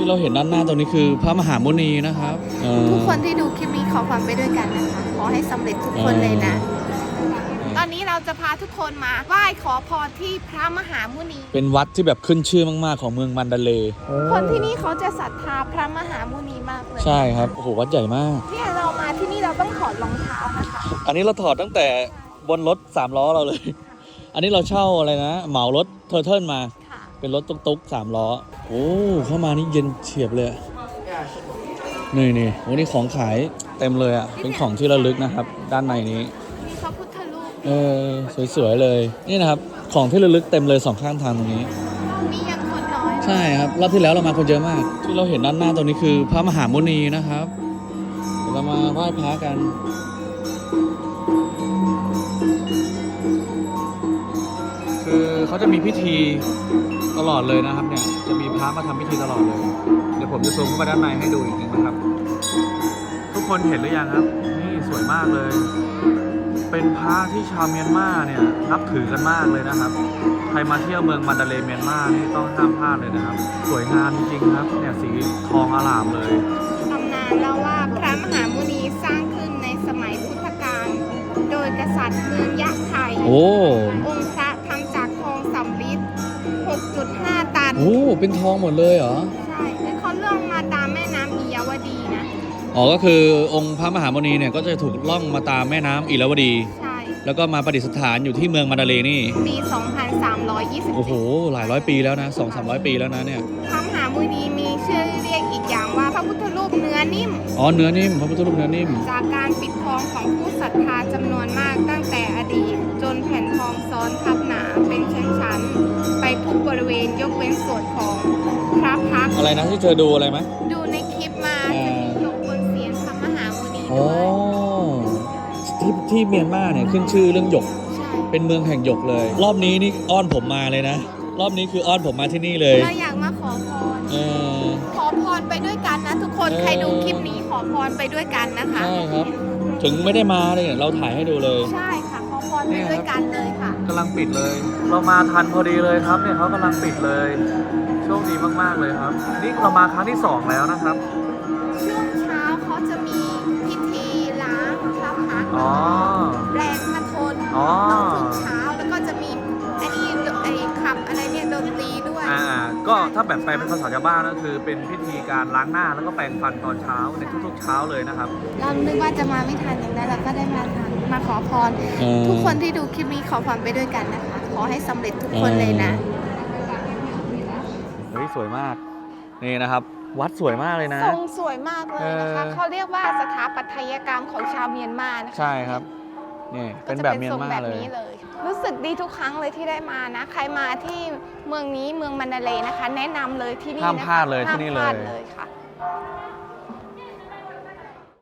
ที่เราเห็นด้านหน้าตรงนี้คือพระมหามุนีนะครับเอ่อทุกคนที่ดูคลิปนี้ขอความไปด้วยกันนะคะ ขอให้สำเร็จทุกคนเลยนะ ตอนนี้เราจะพาทุกคนมาไหว้ขอพรที่พระมหามุนี เป็นวัดที่แบบขึ้นชื่อมากๆของเมืองมันดาเลย์คนที่นี่เขาจะศรัทธาพระมหามุนีมากเลยใช่ครับโอ้โหวัดใหญ่มาก เนี่ยเรามาที่นี่เราต้องถอดรองเท้านะคะ อันนี้เราถอดตั้งแต่บนรถสามล้อเราเลย อันนี้เราเช่าอะไรนะ เหมารถเทอร์เทิลมาค่ะ เป็นรถตุ๊กๆสามล้อ โอ้เข้ามานี่เย็นเฉียบเลยอะนี่นี่โอ้นี่ของขายเต็มเลยอะ เป็นของที่ระลึกนะครับ ด้านในนี้มีพระพุทธรูปเออสวยๆเลย นี่นะครับของที่ระลึกเต็มเลยสองข้างทางตรงนี้ มียังคนน้อยใช่ครับรอบที่แล้วเรามาคนเยอะมาก ที่เราเห็นด้านหน้าตรงนี้คือ พระมหามุนีนะครับเดี๋ยวเรามาไหว้พระกัน เขาจะมีพิธีตลอดเลยนะครับเนี่ย จะมีพระมาทำพิธีตลอดเลย เดี๋ยวผมจะซูมเข้าไปด้านในให้ดูอีกนึงนะครับ ทุกคนเห็นหรือยังครับ นี่สวยมากเลย เป็นพระที่ชาวเมียนมาเนี่ยนับถือกันมากเลยนะครับ ใครมาเที่ยวเมืองมันดาเลย์เมียนมานี่ต้องห้ามพลาดเลยนะครับ สวยงามจริงๆครับ เนี่ยสีทองอลามเลยตำนานเล่าว่าพระมหามุนีสร้างขึ้นในสมัยพุทธกาลโดยกษัตริย์เมืองยะไทยโอ้องค์พระ 6.5 ตัน โอ้ เป็นทองหมดเลยเหรอ ใช่แล้วเขาเลื่องมาตามแม่น้ำอียวดีนะ อ๋อ ก็คือองค์พระมหามุนีเนี่ยก็จะถูกล่องมาตามแม่น้ำอิราวดี ใช่ แล้วก็มาประดิษฐานอยู่ที่เมืองมันดาเลย์นี่ ปี 2320โอ้โห หลายร้อยปีแล้วนะสองสามร้อยปีแล้วนะเนี่ย พระมหามุนีมีชื่อเรียกอีกอย่างว่าพระพุทธรูปเนื้อนิ่ม อ๋อ เนื้อนิ่มพระพุทธรูปเนื้อนิ่ม จากการปิดทองของผู้ศรัทธาจำนวนมากตั้งแต่อดีต จนแผ่นทองซ้อนทับ อะไรนะที่เธอดูอะไรไหมดูในคลิปมาอ่าจะมีตรงบนเสียนพระมหามุนีอ๋อด้วยที่ที่เมียนมาเนี่ยขึ้นชื่อเรื่องหยก ใช่เป็นเมืองแห่งหยกเลย รอบนี้นี่อ้อนผมมาเลยนะ รอบนี้คืออ้อนผมมาที่นี่เลยเราอยากมาขอพร เออ ขอพรไปด้วยกันนะ ทุกคนเออ ใครดูคลิปนี้ขอพรไปด้วยกันนะคะ ใช่ครับ ถึงไม่ได้มาเลยเนี่ยเราถ่ายให้ดูเลย ใช่ค่ะ ขอพรไปด้วยกันเลยค่ะ กำลังปิดเลย เรามาทันพอดีเลยครับเนี่ยเขากำลังปิดเลยโชคดีมากๆเลยครับ นี่เรามาครั้งที่สองแล้วนะครับ ช่วงเช้าเขาจะมีพิธีล้างพระพักตร์อ๋อแปลงพระทน อ๋อ อ่าก็ถ้าแบบแปลเป็นภาษาชาวบ้านก็คือเป็นพิธีการล้างหน้าแล้วก็แปรงฟันตอนเช้าในทุกๆเช้าเลยนะครับ เรานึกว่าจะมาไม่ทันอย่างนั้นเราก็ได้มาทันมาขอพรเออทุกคนที่ดูคลิปนี้ขอพรไปด้วยกันนะคะ ขอให้สำเร็จทุกคนเลยนะ เฮ้ยสวยมาก นี่นะครับ วัดสวยมากเลยนะ ทรงสวยมากเลยนะคะ เออ เขาเรียกว่าสถาปัตยกรรมของชาวเมียนมานะคะใช่ครับ นี่ก็เป็นจะแบบเมียนทรงมาแบบเลย นี้เลย รู้สึกดีทุกครั้งเลยที่ได้มานะ ใครมาที่เมืองนี้เมืองมันดาเลนะคะ แนะนำเลยที่นี่นะคะห้ามพลาดเลยที่นี่เลยค่ะ